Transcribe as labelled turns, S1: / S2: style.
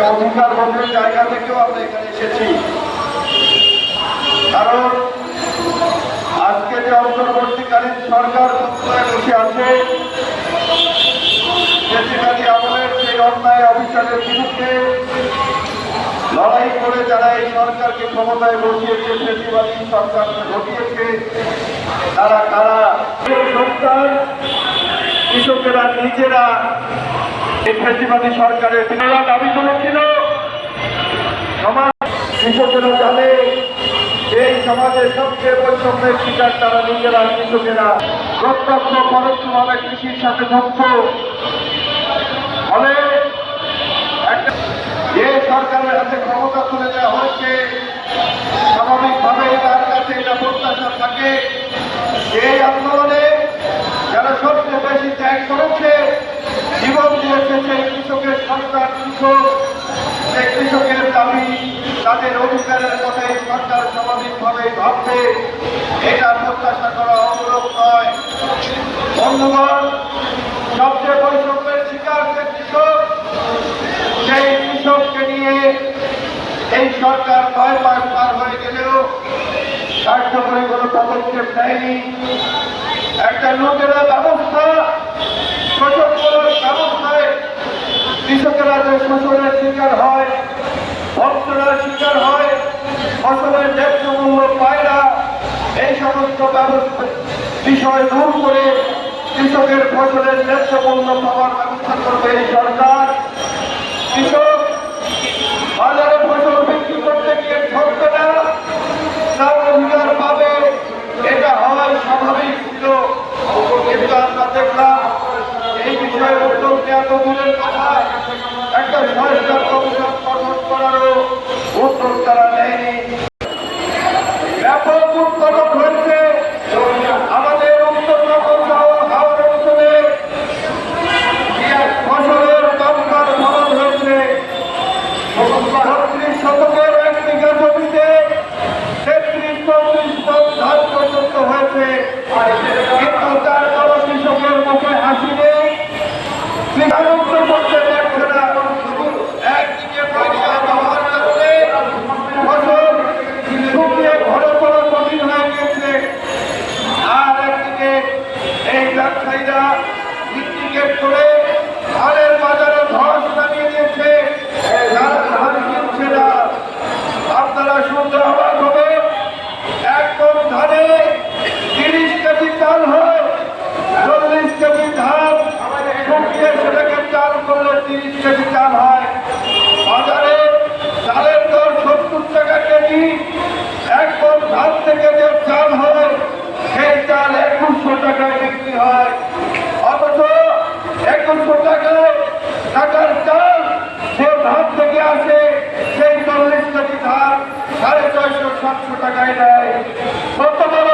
S1: একটা অধিকার জায়গা থেকেও আমরা এখানে এসেছি। কারণ আজকে যে অন্তর্বর্তীকালীন সরকার বসে আছে বেশিরভাগই আমলের সেই অন্যায় অবিচারের বিরুদ্ধে লড়াই করে যারা এই সরকারকে ক্ষমতায় বসিয়েছে বেশিরভাগই সরকারকে ঘটিয়েছে তারা কারা? সরকার কৃষকেরা নিজেরা ফেসিবাদী সরকারের বিরোধ দাবি করেছিল। সমাজ কৃষকেরা জানে এই সমাজের সবচেয়ে বৈষম্যের শিকার তারা নিজেরা কৃষকেরা। প্রত্যক্ষ পরোক্ষভাবে কৃষির সাথে যুক্ত। ফলে যে সরকারের হাতে ক্ষমতা তুলে দেওয়া হয়েছে স্বাভাবিকভাবে তার কাছে এটা প্রত্যাশা থাকে। এই আন্দোলনে যারা সবচেয়ে বেশি ত্যাগ করেছে কৃষকের সরকার, কৃষক। সেই কৃষকের দাবি তাদের অধিকারের সরকার স্বাভাবিকভাবে ভাববে। এটা প্রত্যাশা করা অমূলক নয়। বন্ধুগণ, সবচেয়ে বৈষম্যের শিকার যে কৃষক, সেই কৃষককে নিয়ে এই সরকার নয় মাস পার হয়ে গেলেও কার্যকরী কোনো পদক্ষেপ নেয়নি। একটা লোকেরা ব্যবস্থা কৃষকেরা যে শোষণের শিকার হয় ভক্তরা শিকার হয়, ফসলের ন্যায্য মূল্য পায় না, এই সমস্ত ব্যবস্থা বিষয় দূর করে কৃষকের ফসলের ন্যায্য মূল্য পাওয়ার ব্যবস্থা করবে এই সরকার কৃষক বাজারে ফসল বিক্রি করতে গিয়ে ঠকবে না তার অধিকার পাবে এটা হওয়ার স্বাভাবিক ছিল কিন্তু আমরা দেখলাম এই বিষয়ে উদ্যোগ নেওয়া তো দূরের কথা একটা সংস্কার কমিশন গঠন করারও উদ্যোগ তারা ব্যবসায়ীরা সিন্ডিকেট করে ধানের বাজারে ধস নামিয়ে দিয়েছে। ধান কিনছে না, আপনারা শুনতে অবাক হবে একদম ধানে তিরিশ কেজি চাল হয় চল্লিশ কেজি ধান শুকিয়ে সেটাকে চাল করলে তিরিশ কেজি চাল হয় বাজারে চালের দর সত্তর টাকা কেজি একদম ধান থেকে যে চাল হয় সেই চাল একুশশো টাকায় বিক্রি হয় অথচ একুশশো টাকায় টাকার চাল যে ধান থেকে আসে সেই চল্লিশ ছয়শো, সাতশো টাকায় দেয়। কত বড়